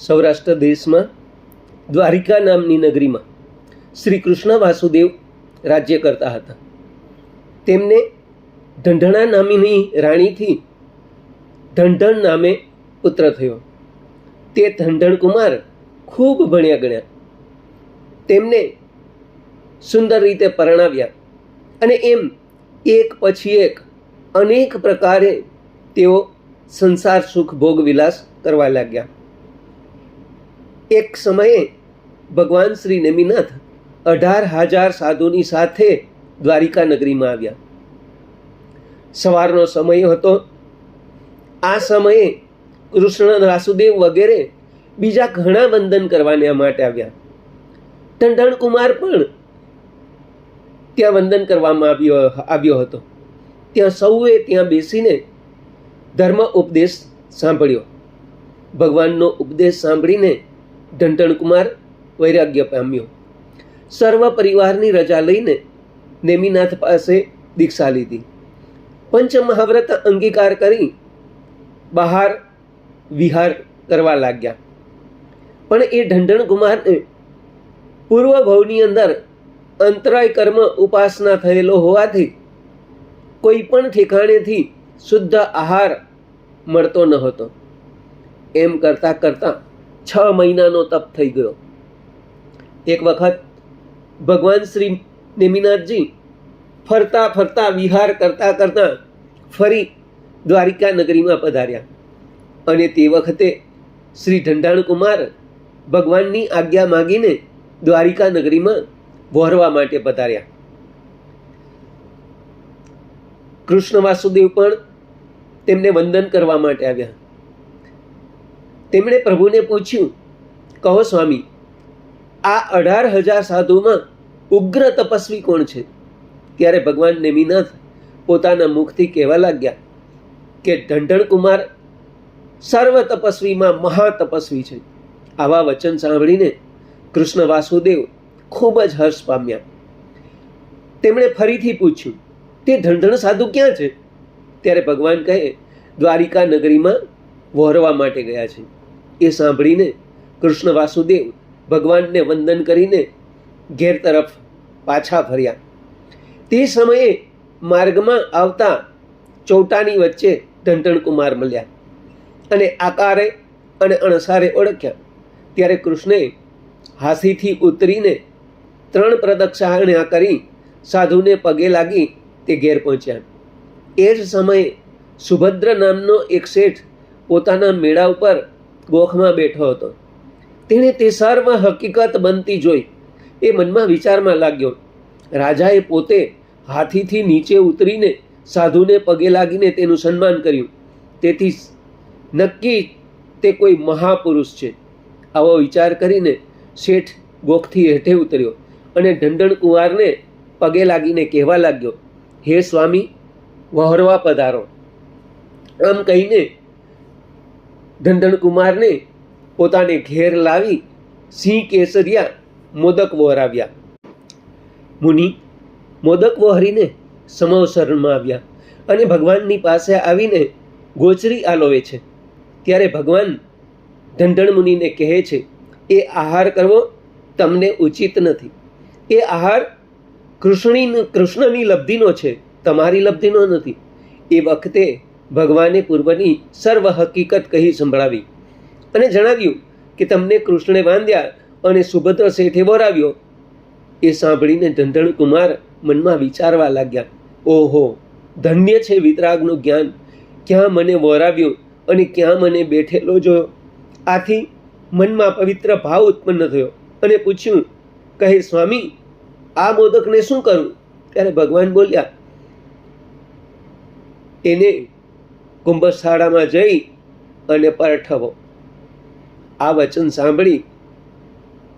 સૌરાષ્ટ્ર દેશમાં દ્વારિકા નામની નગરીમાં શ્રી કૃષ્ણ વાસુદેવ રાજ્ય કરતા હતા. તેમને ઢંઢણા નામની રાણીથી ઢંઢણ નામે પુત્ર થયો. તે ઢંઢણ કુમાર ખૂબ ભણ્યા ગણ્યા. તેમને સુંદર રીતે પરણાવ્યા અને એમ એક પછી એક અનેક પ્રકારે તેઓ સંસાર સુખ ભોગ વિલાસ કરવા લાગ્યા. એક સમયે ભગવાન શ્રી નેમિનાથ અઢાર હજાર સાધુની સાથે દ્વારિકા નગરીમાં આવ્યા. સવારનો સમય હતો. આ સમયે કૃષ્ણ વાસુદેવ વગેરે બીજા ઘણા વંદન કરવાને માટે આવ્યા. ટંડણ કુમાર પણ ત્યાં વંદન કરવામાં આવ્યો આવ્યો હતો. ત્યાં સૌએ ત્યાં બેસીને ધર્મ ઉપદેશ સાંભળ્યો. ભગવાનનો ઉપદેશ સાંભળીને ઢંઢણ કુમાર વૈરાગ્ય પામ્યો. સર્વ પરિવારની રજા લઈને નેમિનાથ પાસે દીક્ષા લીધી. પંચ મહાવ્રત અંગીકાર કરી બહાર વિહાર કરવા લાગ્યા. પણ એ ઢંઢણકુમારને પૂર્વ ભવની અંદર અંતરાય કર્મ ઉપાસના થયેલો હોવાથી કોઈ પણ ઠેકાણેથી શુદ્ધ આહાર મળતો ન હતો. એમ કરતાં કરતાં છ મહિનાનો તપ થઈ ગયો. એક વખત ભગવાન શ્રી નેમિનાથજી ફરતા ફરતા વિહાર કરતા કરતા ફરી દ્વારિકા નગરીમાં પધાર્યા. અને તે વખતે શ્રી ઢંઢાણકુમાર ભગવાનની આજ્ઞા માગીને દ્વારિકા નગરીમાં વહોરવા માટે પધાર્યા. કૃષ્ણ વાસુદેવ પણ તેમને વંદન કરવા માટે આવ્યા. તેમણે પ્રભુને પૂછ્યું, કહો સ્વામી, આ અઢાર હજાર સાધુમાં ઉગ્ર તપસ્વી કોણ છે? ત્યારે ભગવાન નેમિનાથ પોતાના મુખથી કહેવા લાગ્યા કે ઢંઢણ કુમાર સર્વ તપસ્વીમાં મહાતપસ્વી છે. આવા વચન સાંભળીને કૃષ્ણ વાસુદેવ ખૂબ જ હર્ષ પામ્યા. તેમણે ફરીથી પૂછ્યું, તે ઢંઢણ સાધુ ક્યાં છે? ત્યારે ભગવાન કહે, દ્વારિકા નગરીમાં વહોરવા માટે ગયા છે. એ સાંભળીને કૃષ્ણ વાસુદેવ ભગવાનને વંદન કરીને ઘેર તરફ પાછા ફર્યા. તે સમયે માર્ગમાં આવતા ચૌટાની વચ્ચે ધંટણકુમાર કુમાર મળ્યા અને આકારે અને અણસારે ઓળખ્યા. ત્યારે કૃષ્ણે હાથીથી ઉતરીને ત્રણ પ્રદક્ષિણા કરી સાધુને પગે લાગી તે ઘેર પહોંચ્યા. એ જ સમયે સુભદ્ર નામનો એક શેઠ પોતાના મેળા ઉપર ગોખમાં બેઠો હતો. તેણે તે સારમાં હકીકત બનતી જોઈ. એ મનમાં વિચારમાં લાગ્યો, રાજાએ પોતે હાથીથી નીચે ઉતરીને સાધુને પગે લાગીને તેનું સન્માન કર્યું. તેથી નક્કી તે કોઈ મહાપુરુષ છે. આવો વિચાર કરીને શેઠ ગોખથી હેઠે ઉતર્યો અને ઢંઢણ કુંવારને પગે લાગીને કહેવા લાગ્યો, હે સ્વામી, વહોરવા પધારો. આમ કહીને ઢંઢણ કુમારને પોતાને ઘેર લાવી સિંહ કેસરિયા મોદક વહોરાવ્યા. મુનિ મોદક વહોરીને સમવસરણમાં આવ્યા અને ભગવાનની પાસે આવીને ગોચરી આલોવે છે. ત્યારે ભગવાન ઢંઢણ મુનિને કહે છે, એ આહાર કરવો તમને ઉચિત નથી. એ આહાર કૃષ્ણની કૃષ્ણની લબ્ધિનો છે, તમારી લબ્ધિનો નથી. એ વખતે ભગવાને પૂર્વની સર્વ હકીકત કહી સંભળાવી અને જણાવ્યું કે તમને કૃષ્ણે બાંધ્યા અને સુભદ્ર શેઠે બોરાવ્યો. એ સાંભળીને ઢંઢણ કુમાર મનમાં વિચારવા લાગ્યા, ઓહો, ધન્ય છે વિતરાગનું જ્ઞાન. ક્યાં મને વોરાવ્યું અને ક્યાં મને બેઠેલો જોયો? આથી મનમાં પવિત્ર ભાવ ઉત્પન્ન થયો અને પૂછ્યું, કહે સ્વામી, આ મોદકને શું કરું? ત્યારે ભગવાન બોલ્યા, એને કુંભશાળામાં જઈ અને પરઠવો. આ વચન સાંભળી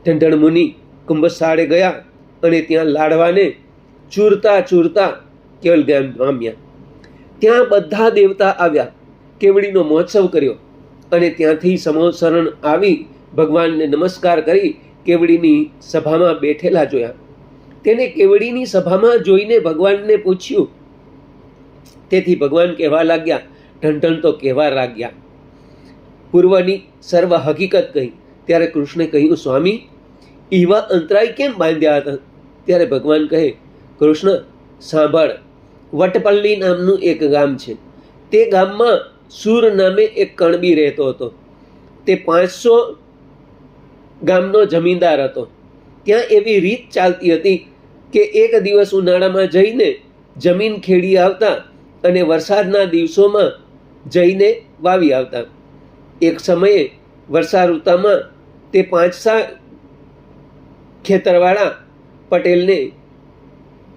ઢંઢણ મુનિ કુંભશાળે ગયા અને ત્યાં લાડવાને ચૂરતા ચૂરતા કેવલ ગામ પામ્યા. ત્યાં બધા દેવતા આવ્યા, કેવડીનો મહોત્સવ કર્યો અને ત્યાંથી સમોસરણ આવી ભગવાનને નમસ્કાર કરી કેવડીની સભામાં બેઠેલા જોયા. તેને કેવડીની સભામાં જોઈને ભગવાનને પૂછ્યું, તેથી ભગવાન કહેવા લાગ્યા ઢંઢણ તો કહેવા લાગ્યા. પૂર્વની સર્વ હકીકત કહી. ત્યારે કૃષ્ણે કહ્યું, સ્વામી એવા અંતરાય કેમ બાંધ્યા હતા? ત્યારે ભગવાન કહે, કૃષ્ણ, સાંભળ, વટપલ્લી નામનું એક ગામ છે. તે ગામમાં સૂર નામે એક કણબી રહેતો હતો. તે પાંચસો ગામનો જમીનદાર હતો. ત્યાં એવી રીત ચાલતી હતી કે એક દિવસ ઉનાળામાં જઈને જમીન ખેડી આવતા અને વરસાદના દિવસોમાં જઈને વાવી આવતા. એક સમયે વર્ષા ઋતુમાં તે પાંચસા ખેતરવાળા પટેલને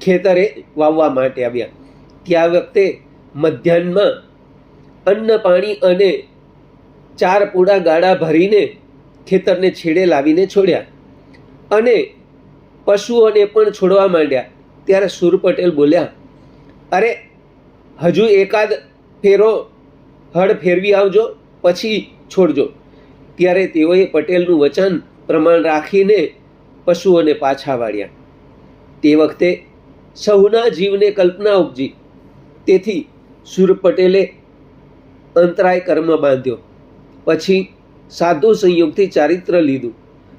ખેતરે વાવવા માટે આવ્યા. ત્યાં વખતે મધ્યાહનમાં અન્ન પાણી અને ચાર પૂડા ગાડા ભરીને ખેતરને છેડે લાવીને છોડ્યા. અને પશુઓને પણ છોડવા માંડ્યા. ત્યારે સુર પટેલ બોલ્યા, અરે, હજુ એકાદ ફેરો હળ ફેરવી આવજો, પછી છોડજો. ત્યારે તેઓએ પટેલનું વચન પ્રમાણ રાખીને પશુઓને પાછા વાળ્યા. તે વખતે સૌના જીવને કલ્પના ઉપજી. તેથી સુર પટેલે અંતરાય કર્મ બાંધ્યો. પછી સાધુ સંયોગથી ચારિત્ર લીધું.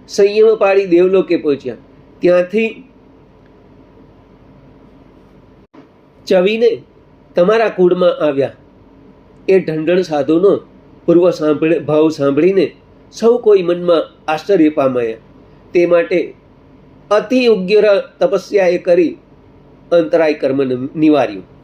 સંયમ પાળી દેવલોકે પહોંચ્યા. ત્યાંથી ચવીને તમારા કુળમાં આવ્યા. એ ઢંઢણ સાધુનો પૂર્વ સાંભળે ભાવ સાંભળીને સૌ કોઈ મનમાં આશ્ચર્ય પામાયા. તે માટે અતિ ઉગ્ર તપસ્યાએ કરી અંતરાય કર્મ નિવાર્યું.